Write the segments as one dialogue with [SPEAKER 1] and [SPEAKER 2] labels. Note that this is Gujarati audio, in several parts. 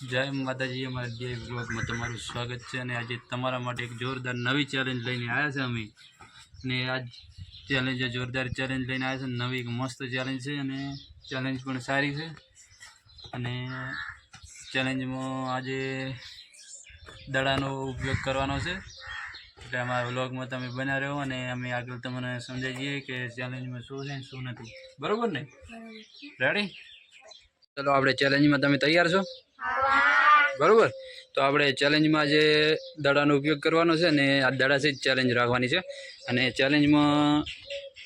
[SPEAKER 1] જય માતાજી અમારા જે બ્લોગમાં તમારું સ્વાગત છે અને આજે તમારા માટે એક જોરદાર નવી ચેલેન્જ લઈને આવ્યા છે અમે. અને આજ ચેલેન્જ જોરદાર ચેલેન્જ લઈને આવ્યા છે નવી એક મસ્ત ચેલેન્જ છે અને ચેલેન્જ પણ સારી છે. અને ચેલેન્જમાં આજે દડાનો ઉપયોગ કરવાનો છે. એટલે અમારા બ્લોગમાં તમે બન્યા રહો અને અમે આગળ તમને સમજાવીએ કે ચેલેન્જમાં શું છે શું નથી. બરાબર ને? રેડી ચલો, આપણે ચેલેન્જમાં તમે તૈયાર છો? બરોબર? તો આપણે ચેલેન્જમાં જે દડાનો ઉપયોગ કરવાનો છે ને, આ દડાથી જ ચેલેન્જ રાખવાની છે. અને ચેલેન્જમાં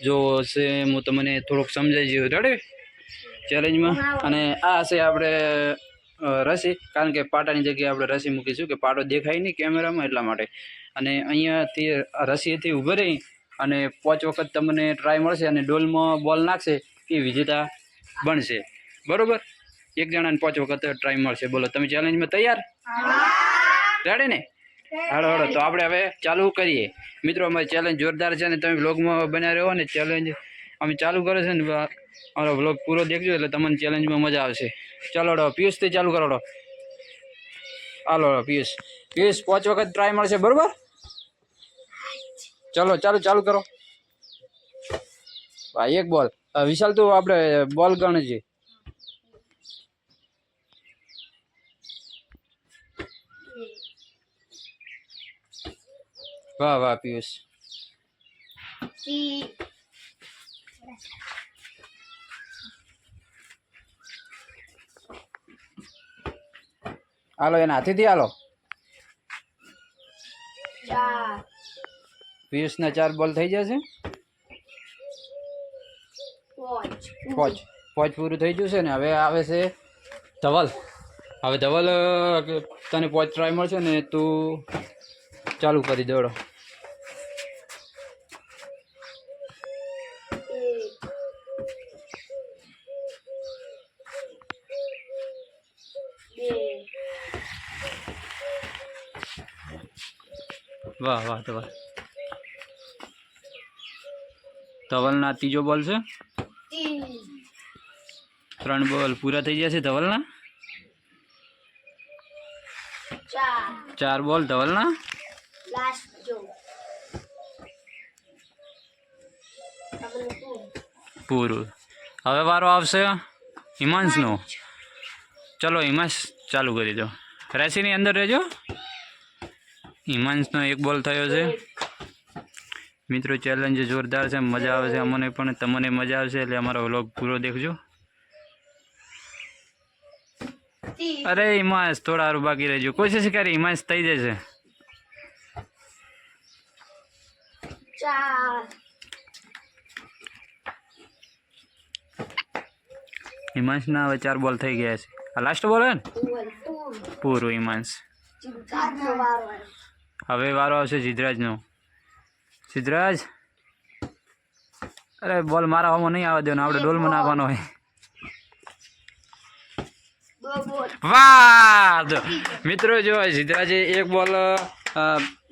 [SPEAKER 1] જો હશે, હું તમને થોડુંક સમજાવી દઉં રેડી ચેલેન્જમાં અને આ હશે આપણે રસી. કારણ કે પાટાની જગ્યાએ આપણે રસી મૂકીશું કે પાટો દેખાય નહીં કેમેરામાં એટલા માટે. અને અહીંયાથી રસીથી ઊભી રહી અને પાંચ વખત તમને ટ્રાય મળશે અને ડોલમાં બોલ નાખશે એ વિજેતા બનશે. બરોબર? એક જણાને પાંચ વખત ટ્રાય મળશે. બોલો તમે ચેલેન્જમાં તૈયાર? રેડી ને? હાડો હાડો તો આપણે હવે ચાલુ કરીએ. મિત્રો અમારી ચેલેન્જ જોરદાર છે અને તમે વ્લોગમાં બન્યા રહો ને ચેલેન્જ અમે ચાલુ કરે છે ને અમારો વ્લોગ પૂરો દેખજો એટલે તમને ચેલેન્જમાં મજા આવશે. ચાલો હડો પિયુષથી ચાલુ કરોડો હાલો પિયુષ. પિયુષ પાંચ વખત ટ્રાય મળશે બરાબર? ચલો ચાલુ ચાલુ કરો. હા એક બોલ વિશાલ તું આપણે બોલ ગણજે. વાહ વાહ પિયુષ હાલો એના હાથેથી હાલો પિયુષના ચાર બોલ થઈ જશે પોચ પોચ પૂરું થઈ ગયું છે ને હવે આવે છે ધવલ હવે ધવલ તને પોચ ટ્રાય મળશે ને તું ચાલુ કરી દોડો. વાહ વાહ ધવલ ધવલના ત્રીજો બોલ છે? ત્રણ બોલ પૂરા થઈ જશે ધવલના? ચાર બોલ ધવલના? પૂરું હવે વારો આવશે હિમાંશનો ચલો હિમાંશ ચાલુ કરી દો રેસીની અંદર રહેજો હિમાંશનો એક બોલ થયો છે મિત્રો ચેલેન્જ જોરદાર છે મજા આવે છે અમને પણ તમને મજા આવશે એટલે અમારો વ્લોગ પૂરો દેખજો અરે હિમાંશ થોડા સારું બાકી રહેજો કોશિશ કરી હિમાંશ થઈ જશે હિમાંશના હવે ચાર બોલ થઈ ગયા છે. આ લાસ્ટ બોલ હે ને? પૂરું હિમાંશ. હવે વારો આવશે સિદ્ધરાજનો સિદ્ધરાજ અરે બોલ મારા હોમાં નહીં આવવા દેવાનો આપણે ડોલમાં નાખવાનો હોય. વાહ! મિત્રો જો સિદ્ધરાજે એક બોલ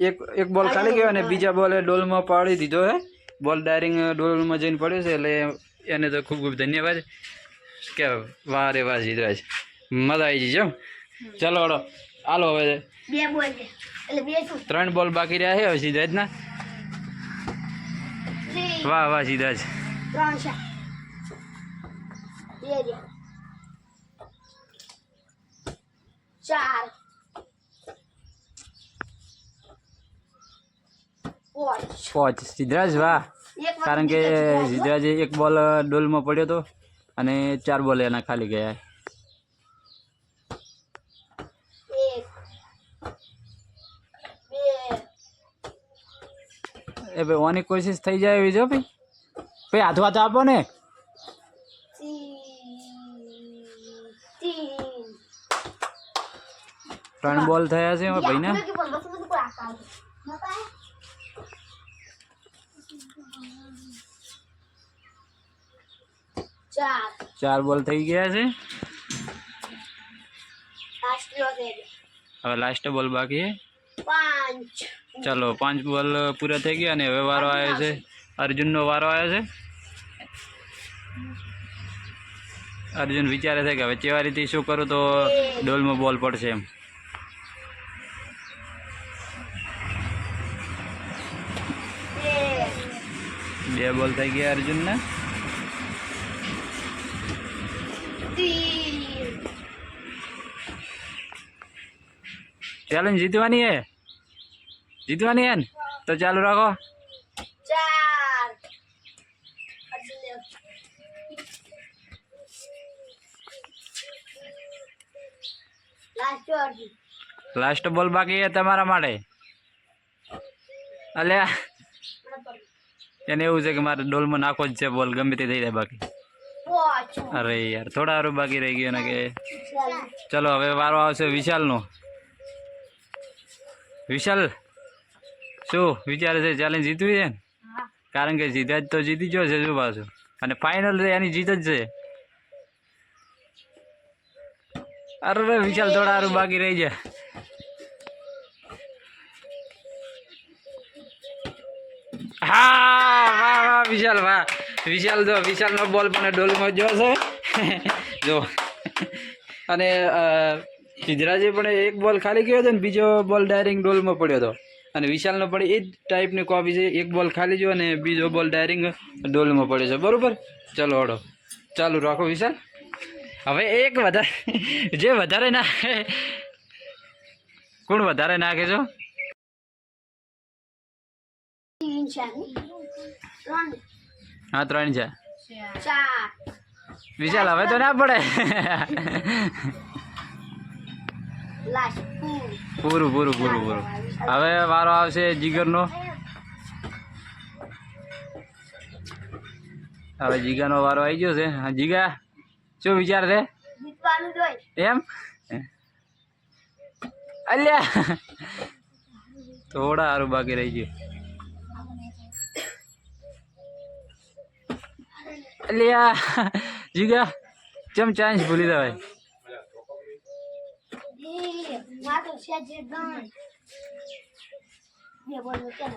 [SPEAKER 1] એક એક બોલ ખાલી ગયો અને બીજા બોલે ડોલમાં પાડી દીધો હે. બોલ ડાયરિંગ ડોલમાં જઈને પડ્યો છે એટલે એને તો ખૂબ ખૂબ ધન્યવાદ. કે વાહ રે વાહ સિદ્ધરાજ મજા આવી જઈ જો ચાલો હળો હાલો હવે. ત્રણ બોલ બાકી રહ્યા છે હવે સિદ્ધરાજના
[SPEAKER 2] ના
[SPEAKER 1] વાહ વાહ
[SPEAKER 2] છે. ચાર. પાંચ
[SPEAKER 1] સિદ્ધરાજ વાહ કારણ કે સિદ્ધરાજે એક બોલ ડોલમાં પડ્યો હતો અને ચાર બોલ એના ખાલી ગયા એ ભાઈ ઓની કોશિશ થઈ જાય એવી જો ભાઈ ભાઈ હાથ હાથ આપો ને ત્રણ બોલ થયા છે ભાઈ ભાઈને
[SPEAKER 2] નથી બોલ બસ નથી કોઈ આકાર નતા ચાર
[SPEAKER 1] બોલ થઈ ગયા છે. હવે લાસ્ટ બોલ બાકી ચાલો પાંચ બોલ પૂરા થઈ ગયા અને હવે વારો આવ્યો છે. અર્જુનનો વારો આવ્યો છે. અર્જુન વિચારે છે કે હવે કેવા રીતે શું કરું તો ડોલમાં બોલ પડશે એમ.
[SPEAKER 2] બે.
[SPEAKER 1] બે બોલ થઈ ગયા અર્જુનને. ચેલેન્જ જીતવાની હે? જીતવાની હે ને? તો ચાલુ રાખો.
[SPEAKER 2] લાસ્ટ
[SPEAKER 1] બોલ બાકી હે તમારા માટે. અલ્યા એને એવું છે કે મારે ડોલમાં નાખો જ છે બોલ ગમે તે થઈ જાય બાકી. અરે યાર થોડા હારું બાકી રહી ગયું ને કે.
[SPEAKER 2] ચાલો.
[SPEAKER 1] ચલો હવે વારો આવશે વિશાલનો. વિશાલ શું વિચારે છે ચેલેન્જ જીતવી છે ને? કારણ કે જીત્યા જ તો જીતી ગયો છે શું પાછું? અને ફાઇનલ એની જીત જ છે. અરે વિશાલ થોડા હારું બાકી રહી જાય હા વાહ વાહ વિશાલ વાહ. વિશાલ જો વિશાલનો બોલ પણ ડોલમાં જો છે. જો. અને સિદ્ધરાજે પણ એક બોલ ખાલી ગયો હતો ને બીજો બોલ ડાયરિંગ ડોલમાં પડ્યો હતો. અને વિશાલનો પણ એ જ ટાઈપની કોપી છે. એક બોલ ખાલી જો અને બીજો બોલ ડાયરિંગ ડોલમાં પડ્યો છે. બરાબર? ચાલો હડો ચાલુ રાખો વિશાલ. હવે એક વધારે જે વધારે નાખે કોણ વધારે નાખે છો? હા ત્રણ છે. વિશાલ હવે તો ના પડે.
[SPEAKER 2] પૂર.
[SPEAKER 1] પૂરું પૂરું પૂરું હવે વારો આવશે જીગરનો. હવે જીગાનો વારો આવી ગયો છે. જીગા શું વિચાર છે? એમ? અલ્યા. થોડા સારું બાકી રહી ગયું. અલ્યા જીગા ચમ ચાન્સ ભૂલી જવાય?
[SPEAKER 2] માં તો છે જે ગણ બે બોલ કેમ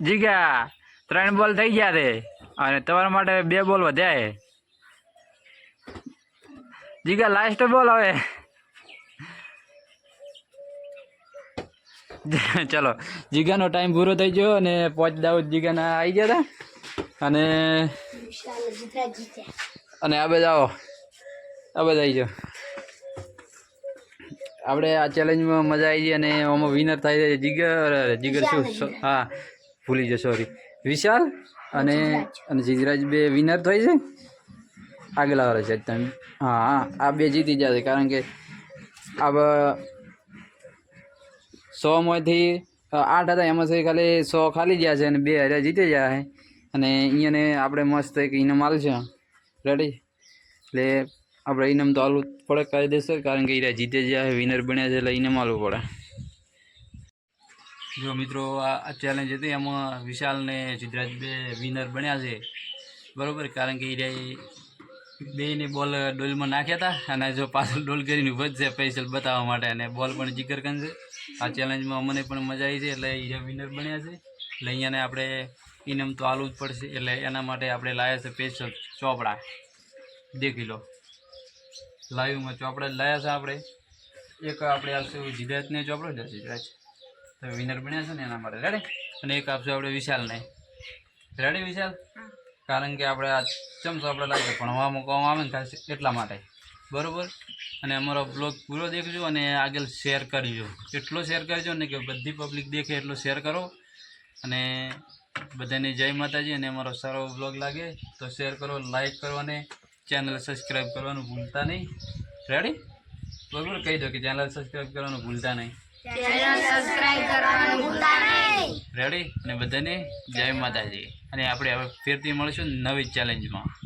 [SPEAKER 1] જીગા ત્રણ બોલ થઈ ગયા છે અને તમારા માટે બે બોલ વધ્યા જીગા લાસ્ટ બોલ હવે. ચલો જીગાનો ટાઈમ પૂરો થઈ ગયો અને પોચ દાઉદ જીગાના આવી ગયા હતા અને અને આ બધા આવો. આ બધા આવી જાઓ. આપણે આ ચેલેન્જમાં મજા આવી ગઈ અને આમાં વિનર થાય છે જીગર જીગર શું હા ભૂલી ગયો સોરી વિશાલ અને અને જીજરાજ બે વિનર થાય છે. આગલા વાળા છે તમે હા હા આ બે જીતી જશે કારણ કે આ બ- સોમાંથી આઠ હતા એમાંથી ખાલી સો ખાલી ગયા છે અને બે હજાર જીતી ગયા છે. અને અહીંયાને આપણે મસ્ત એક ઇનામ આલશે રેડી એટલે આપણે ઇનામ તો આલવું જ પડે, કાયદેસર, કારણ કે એ જીતે ગયા વિનર બન્યા છે, એટલે ઇનામ આલવું પડે. જો મિત્રો, આ ચેલેન્જ હતી, એમાં વિશાલ ને સિદ્ધરાજ બે વિનર બન્યા છે. બરાબર, કારણ કે એ બેયની બોલ ડોલમાં નાખ્યા હતા, અને જો પાછળ ડોલ કરીને જ છે સ્પેશિયલ બતાવવા માટે, અને બોલ પણ જીગર છે. આ ચેલેન્જમાં અમને પણ મજા આવી છે એટલે એ વિનર બન્યા છે એટલે અહીંયાને આપણે ઇનામ તો આલવું જ પડશે એટલે એના માટે આપણે લાવ્યા છે સ્પેશિયલ ચોપડા. બે કિલો. લાઈવમાં ચોપડા જ લાવ્યા છે આપણે. એક આપણે આપશું જીદાતને ચોપડો જ હશે તો વિનર બન્યા છે ને એના માટે. રેડી અને એક આપશું આપણે વિશાલને. રેડી વિશાલ? કારણ કે આપણે આ ચમચો આપણે લાગે ભણવામાં કોમ આવે ને ખાસ એટલા માટે. બરોબર? અને અમારો બ્લોગ પૂરો દેખજો અને આગળ શેર કરજો. એટલો શેર કરજો ને કે બધી પબ્લિક દેખે એટલો શેર કરો. અને બધાને જય માતાજી અને અમારો સારો બ્લોગ લાગે તો શેર કરો લાઈક કરો અને ચેનલ સબસ્ક્રાઈબ કરવાનું ભૂલતા નહીં. રેડી બરાબર? કહી દો કે ચેનલ સબસ્ક્રાઈબ કરવાનું ભૂલતા નહીં.
[SPEAKER 2] ચેનલ સબસ્ક્રાઇબ કરવાનું ભૂલતા નહીં.
[SPEAKER 1] રેડી અને બધાને જય માતાજી. અને આપણે હવે ફેરથી મળીશું નવી ચેલેન્જમાં